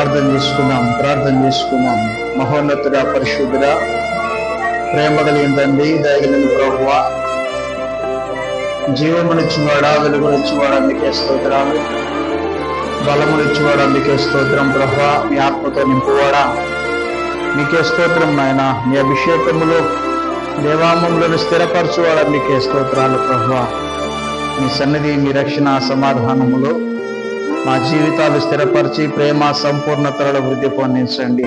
ప్రార్థన చేసుకున్నాం ప్రార్థన చేసుకున్నాం. మహోన్నతుడ పరిశుద్ధుడ ప్రేమ కలిగిన తండ్రి దయగలిగిన ప్రభువ జీవమునిచ్చివాడా వెలుగునిచ్చివాడా మీకే స్తోత్రాలు. బలమునిచ్చివాడా మీకే స్తోత్రం ప్రభు మీ ఆత్మతో నింపువాడా. మీకే స్తోత్రం నాయన మీ అభిషేకములు దేవామములను స్థిరపరచువాడా మీకే స్తోత్రాలు ప్రభు మీ సన్నిధి మీ రక్షణ సమాధానములు మా జీవితాలు స్థిరపరిచి ప్రేమ సంపూర్ణతలలో వృద్ధి పొందించండి.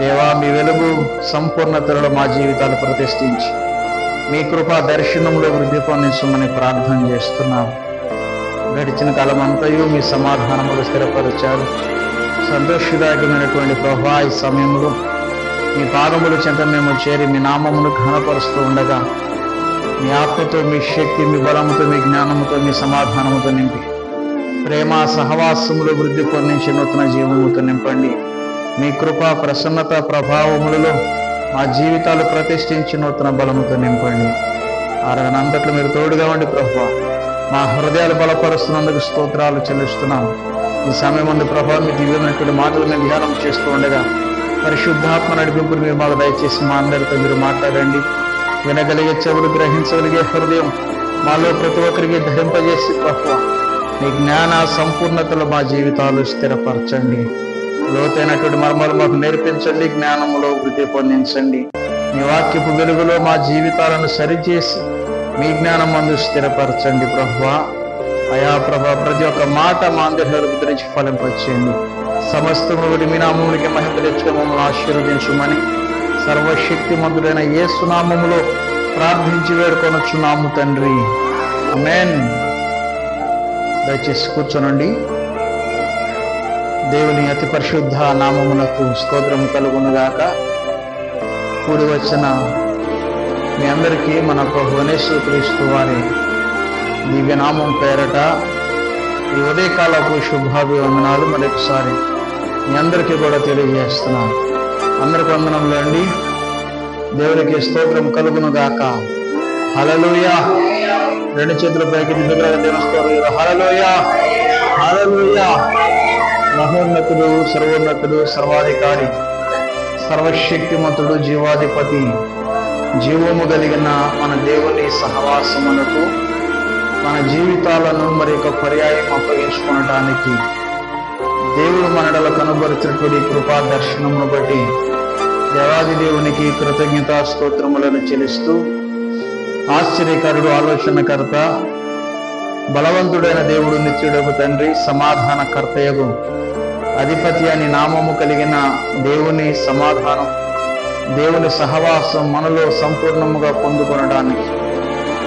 దేవా మీ వెలుగు సంపూర్ణతలలో మా జీవితాలు ప్రతిష్ఠించి మీ కృపా దర్శనంలో వృద్ధి పొందించమని ప్రార్థన చేస్తున్నాం. గడిచిన కాలం అంతయు మీ సమాధానములు స్థిరపరిచారు. సంతోషదాయకమైనటువంటి ప్రభా ఈ సమయంలో మీ పాదముల చెంత మేము చేరి మీ నామమును ఘనపరుస్తూ ఉండగా మీ ఆత్మతో మీ శక్తి మీ బలముతో మీ జ్ఞానముతో మీ సమాధానముతో నింపి ప్రేమ సహవాసములు వృద్ధి పొందించి నూతన జీవముతో నింపండి. మీ కృప ప్రసన్నత ప్రభావములలో మా జీవితాలు ప్రతిష్ఠించి నూతన బలముతో నింపండి. ఆరగనంతట్లో మీరు తోడుగా ఉండి ప్రభు మా హృదయాలు బలపరుస్తున్నందుకు స్తోత్రాలు చెల్లిస్తున్నాం. ఈ సమయం ముందు ప్రభా మీ దివ్యమైనటువంటి మాటలు మేము ధ్యానం చేస్తూ ఉండగా పరిశుద్ధాత్మ నడిపింపులు మీరు మాకు దయచేసి మా అందరితో మీరు మాట్లాడండి. వినగలిగే చెవులు గ్రహించగలిగే హృదయం మాలో ప్రతి ఒక్కరికి ధరింపజేసి ప్రభావ మీ జ్ఞాన సంపూర్ణతలో మా జీవితాలు స్థిరపరచండి. లోతైనటువంటి మర్మాలు మాకు నేర్పించండి జ్ఞానములో వృద్ధి పొందించండి. మీ వాక్యపు వెలుగులో మా జీవితాలను సరిచేసి మీ జ్ఞానం మందు స్థిరపరచండి ప్రభా. అయా ప్రభా ప్రతి ఒక్క మాట మా అందరి గురించి ఫలింపచ్చేయండి సమస్తము ఒకటి మీ నామమునికి మహిమ తెచ్చుకొని మమ్మల్ని ఆశీర్వదించమని సర్వశక్తి మందుడైన ఏ సునామములో ప్రార్థించి వేడుకొనొచ్చున్నాము తండ్రి. అమెన్ దయచేసి కూర్చోనండి. దేవుని అతి పరిశుద్ధ నామమునకు స్తోత్రం కలుగునుగాక. కూడి వచ్చిన మీ అందరికీ మన ప్రభువనేశ్వర క్రీస్తు వారి దివ్యనామం పేరట. ఈ ఉదయకాలపు శుభాభివందనాలు మరొకసారి మీ అందరికీ కూడా తెలియజేస్తున్నాను. అందరికి వందనంలో అండి. దేవునికి స్తోత్రం కలుగునుగాక. హలలుయా రెండు చేతుల పైకి మహోన్నతుడు సర్వోన్నతుడు సర్వాధికారి సర్వశక్తిమంతుడు జీవాధిపతి జీవము కలిగిన మన దేవుని సహవాసమునకు మన జీవితాలను మరి ఒక పర్యాయం అప్పగించుకోవడానికి దేవుడు మనడల కనబరుచినటువంటి కృపా దర్శనమును బట్టి దేవాది దేవునికి కృతజ్ఞతా స్తోత్రములను చెల్లిస్తూ ఆశ్చర్యకరుడు ఆలోచనకర్త బలవంతుడైన దేవుడు నిత్యుడకు తండ్రి సమాధానకర్తయగు అధిపతి అని నామము కలిగిన దేవుని సమాధానం దేవుని సహవాసం మనలో సంపూర్ణముగా పొందుకొనడానికి.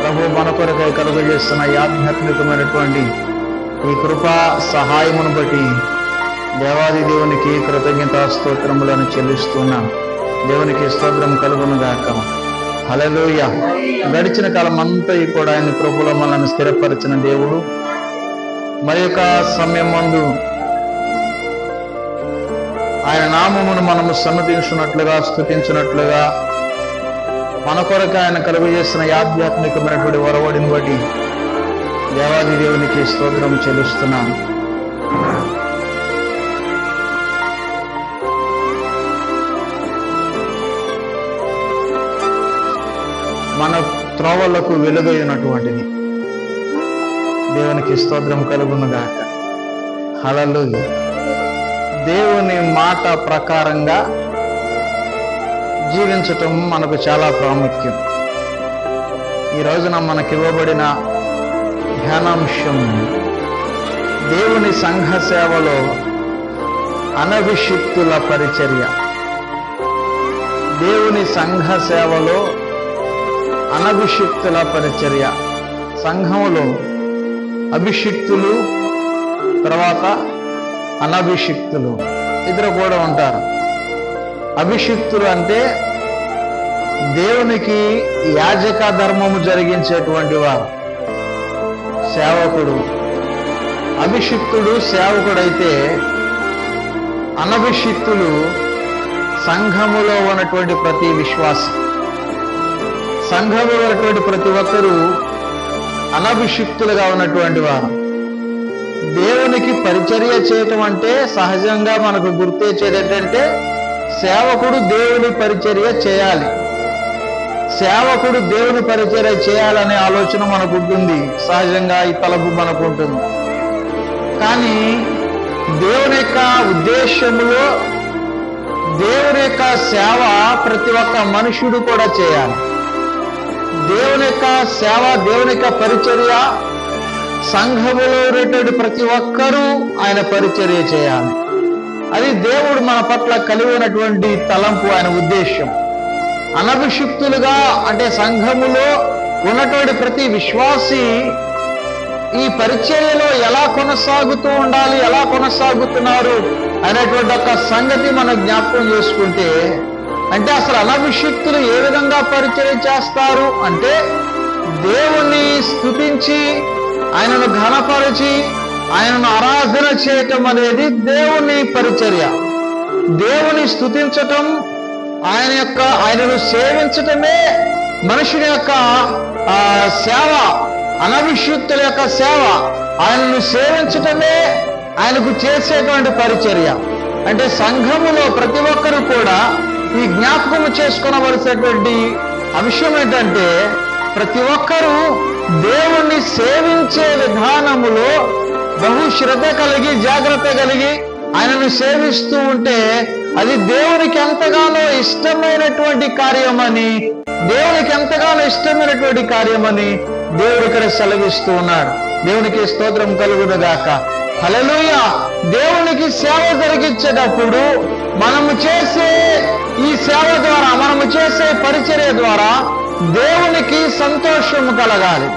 ప్రభు మన కొరకై కలుగజేస్తున్న ఈ ఆధ్యాత్మికమైనటువంటి ఈ కృపా సహాయమును బట్టి దేవాది దేవునికి కృతజ్ఞతా స్తోత్రములను చెల్లిస్తున్న. దేవునికి స్తోత్రం కలుగును అలలోయ గడిచిన కాలం అంతా కూడా ఆయన ప్రభుల మనల్ని స్థిరపరిచిన దేవుడు. మరి యొక్క సమయం ముందు ఆయన నామమును మనము సన్నతించున్నట్లుగా స్థుతించినట్లుగా మన కొరకు ఆయన కలుగజేసిన చేసిన ఆధ్యాత్మికమైనటువంటి వరవడిని బట్టి దేవాది దేవునికి స్తోత్రం చెల్లిస్తున్నాను. మన త్రోవలకు వెలుగైనటువంటిది. దేవునికి స్తోత్రం కలుగునుగాక హలలు దేవుని మాట ప్రకారంగా జీవించటం మనకు చాలా ప్రాముఖ్యం. ఈ రోజున మనకి ఇవ్వబడిన ధ్యానాంశం దేవుని సంఘ సేవలో అనభిషిక్తుల పరిచర్య. దేవుని సంఘ సేవలో అనభిషిక్తుల పరిచర్య. సంఘములో అభిషిక్తులు తర్వాత అనభిషిక్తులు. ఇద్దరు కూడా ఉంటారు. అభిషిక్తులు అంటే దేవునికి యాజక ధర్మము జరిగించేటువంటి వారు. సేవకుడు. అభిషిక్తుడు సేవకుడైతే అనభిషిక్తులు సంఘములో ఉన్నటువంటి ప్రతి విశ్వాసం. సంఘంలో ఉన్నటువంటి ప్రతి ఒక్కరూ అనభిషిక్తులుగా ఉన్నటువంటి వారు. దేవునికి పరిచర్య చేయటం అంటే సహజంగా మనకు గుర్తించేది ఏంటంటే సేవకుడు దేవుని పరిచర్య చేయాలి. సేవకుడు దేవుని పరిచర్య చేయాలనే ఆలోచన మనకు ఉంటుంది సహజంగా ఈ తలపు మనకు ఉంటుంది కానీ దేవుని యొక్క ఉద్దేశంలో దేవుని యొక్క సేవ ప్రతి ఒక్క మనుషుడు కూడా చేయాలి. దేవుని యొక్క సేవ దేవుని యొక్క పరిచర్య సంఘములో ఉన్నటువంటి ప్రతి ఒక్కరూ ఆయన పరిచర్య చేయాలి. అది దేవుడు మన పట్ల కలిగి ఉన్నటువంటి తలంపు ఆయన ఉద్దేశం అనభిషిక్తులుగా అంటే సంఘములో ఉన్నటువంటి ప్రతి విశ్వాసి ఈ పరిచర్యలో ఎలా కొనసాగుతూ ఉండాలి ఎలా కొనసాగుతున్నారు అనేటువంటి ఒక సంగతి మనం జ్ఞాపకం చేసుకుంటే అంటే అసలు అనభిషిక్తులు ఏ విధంగా పరిచయం చేస్తారు అంటే దేవుణ్ణి స్థుతించి ఆయనను ఘనపరిచి ఆయనను ఆరాధన చేయటం అనేది దేవుని పరిచర్య. దేవుని స్థుతించటం ఆయన యొక్క ఆయనను సేవించటమే మనుషుని యొక్క ఆ, సేవ అనభిషిక్తుల యొక్క సేవ. ఆయనను సేవించటమే ఆయనకు చేసేటువంటి పరిచర్య. అంటే సంఘములో ప్రతి ఒక్కరు కూడా ఈ జ్ఞాపకము చేసుకునవలసినటువంటి అంశం ఏంటంటే ప్రతి ఒక్కరూ దేవుణ్ణి సేవించే విధానములో బహుశ్రద్ధ కలిగి జాగ్రత్త కలిగి ఆయనను సేవిస్తూ ఉంటే అది దేవునికి ఎంతగానో ఇష్టమైనటువంటి కార్యమని దేవునికి ఎంతగానో ఇష్టమైనటువంటి కార్యమని దేవుడు ఇక్కడ సెలవిస్తూ ఉన్నాడు. దేవునికి స్తోత్రం కలుగునుగాక. హలలుయ దేవునికి సేవ జరిగించేటప్పుడు మనము చేసే ఈ సేవ ద్వారా మనము చేసే పరిచర్య ద్వారా దేవునికి సంతోషము కలగాలి.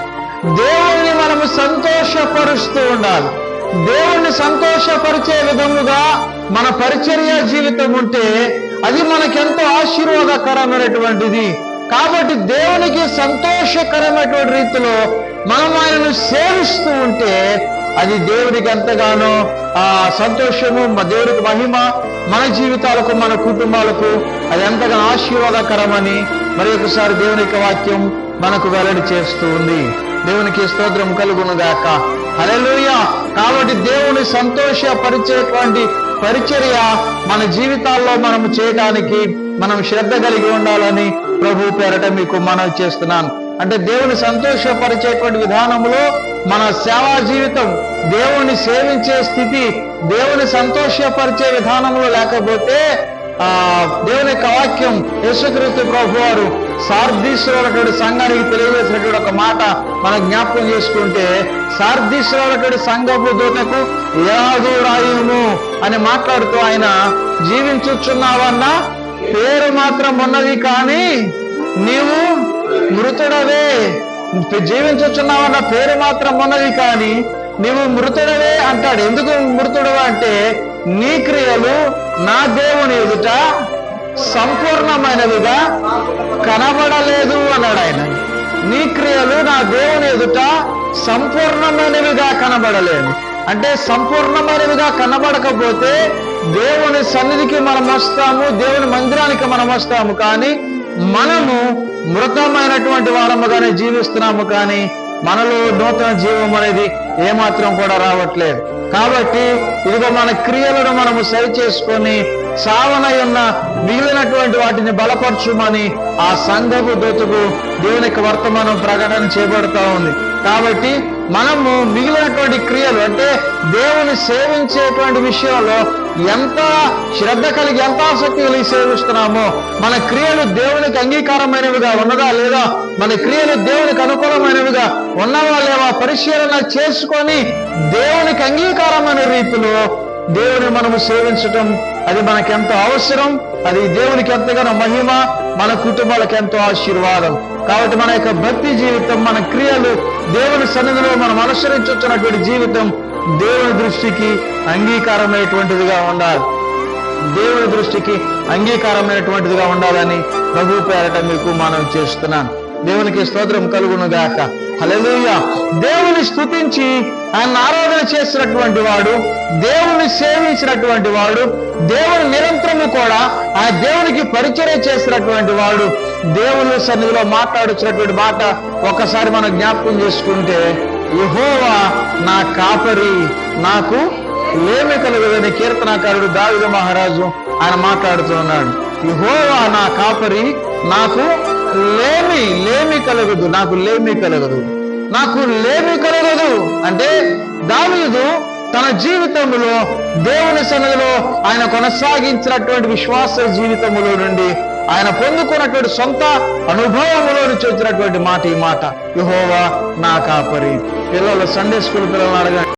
దేవుణ్ణి మనము సంతోషపరుస్తూ ఉండాలి. దేవుణ్ణి సంతోషపరిచే విధముగా మన పరిచర్య జీవితం ఉంటే అది మనకెంతో ఆశీర్వాదకరమైనటువంటిది. కాబట్టి దేవునికి సంతోషకరమైనటువంటి రీతిలో మనం ఆయనను సేవిస్తూ ఉంటే అది దేవుడికి ఎంతగానో ఆ సంతోషము మ- మహిమ మన జీవితాలకు మన కుటుంబాలకు అది ఎంతగానో ఆశీర్వాదకరమని మరి ఒకసారి దేవుని యొక్క వాక్యం మనకు వెల్లడి చేస్తూ ఉంది. దేవునికి స్తోత్రం కలుగునుగాక. గాక కాబట్టి దేవుని సంతోషపరిచేటువంటి పరిచర్య మన జీవితాల్లో మనం చేయడానికి మనం శ్రద్ధ కలిగి ఉండాలని ప్రభు పేరట మీకు మనవి చేస్తున్నాను. అంటే దేవుని సంతోషపరిచేటువంటి విధానంలో మన సేవా జీవితం దేవుని సేవించే స్థితి దేవుని సంతోషపరిచే విధానంలో లేకపోతే ఆ దేవుని యొక్క వాక్యం యేసుక్రీస్తు ప్రభు వారు సార్దీసులో సంఘానికి తెలియజేసినటువంటి ఒక మాట మనం జ్ఞాపకం చేసుకుంటే సార్దీసులో సంఘపు దూతకు యాదు రాయుము అని మాట్లాడుతూ ఆయన జీవించుచున్నావన్న పేరు మాత్రం ఉన్నది కానీ నీవు మృతుడవే. జీవించుచున్నావన్న పేరు మాత్రం ఉన్నది కానీ నీవు మృతుడవే అంటాడు. ఎందుకు మృతుడు అంటే నీ క్రియలు నా దేవుని ఎదుట సంపూర్ణమైనవిగా కనబడలేదు అన్నాడు ఆయన. నీ క్రియలు నా దేవుని ఎదుట సంపూర్ణమైనవిగా కనబడలేదు. అంటే సంపూర్ణమైనవిగా కనబడకపోతే దేవుని సన్నిధికి మనం వస్తాము దేవుని మందిరానికి మనం వస్తాము. కానీ మనము మృతమైనటువంటి వారముగానే జీవిస్తున్నాము కానీ మనలో నూతన జీవం అనేది ఏమాత్రం కూడా రావట్లేదు. కాబట్టి ఇదిగో మన క్రియలను మనము సరి చేసుకొని సావనై ఉన్న మిగిలినటువంటి వాటిని బలపరచుమని ఆ సంఘపు దూతకు దేవునికి వర్తమానం ప్రకటన చేయబడతా ఉంది. కాబట్టి మనము మిగిలినటువంటి క్రియలు అంటే దేవుని సేవించేటువంటి విషయంలో ఎంత శ్రద్ధ కలిగి ఎంత ఆసక్తి కలిగి సేవిస్తున్నామో మన క్రియలు దేవునికి అంగీకారమైనవిగా ఉన్నదా లేదా మన క్రియలు దేవునికి అనుకూలమైనవిగా ఉన్నవా లేవా పరిశీలన చేసుకొని దేవునికి అంగీకారమైన రీతిలో దేవుని మనము సేవించటం అది మనకెంతో అవసరం అది దేవునికి ఎంతగానో మహిమ మన కుటుంబాలకు ఎంతో ఆశీర్వాదం. కాబట్టి మన యొక్క భక్తి జీవితం మన క్రియలు దేవుని సన్నిధిలో మనం అనుసరించుతున్నటువంటి జీవితం దేవుని దృష్టికి అంగీకారమైనటువంటిదిగా ఉండాలి. దేవుని దృష్టికి అంగీకారమైనటువంటిదిగా ఉండాలని ప్రభు పేరట మీకు మనం చేస్తున్నాను. దేవునికి స్తోత్రం కలుగును గాక హల్లెలూయా. దేవుని స్థుతించి ఆయన ఆరాధన చేసినటువంటి వాడు దేవుని సేవించినటువంటి వాడు దేవుని నిరంతరము కూడా ఆ దేవునికి పరిచయం చేసినటువంటి వాడు దేవుని సన్నిధిలో మాట్లాడుతున్నటువంటి మాట ఒక్కసారి మనం జ్ఞాపకం చేసుకుంటే యహోవా నా కాపరి నాకు లేమి కలగదని కీర్తనాకారుడు దావిద మహారాజు ఆయన మాట్లాడుతూ ఉన్నాడు. యహోవా నా కాపరి నాకు లేమి లేమి కలగదు నాకు లేమి కలగదు. నాకు లేమి కలగదు అంటే దావీదు తన జీవితంలో దేవుని సన్నిధిలో ఆయన కొనసాగించినటువంటి విశ్వాస జీవితములో నుండి ఆయన పొందుకున్నటువంటి సొంత అనుభవంలో నుంచి వచ్చినటువంటి మాట ఈ మాట యహోవా నా కాపరి. పిల్లలు సండే స్కూల్ పిల్లలు అడగండి.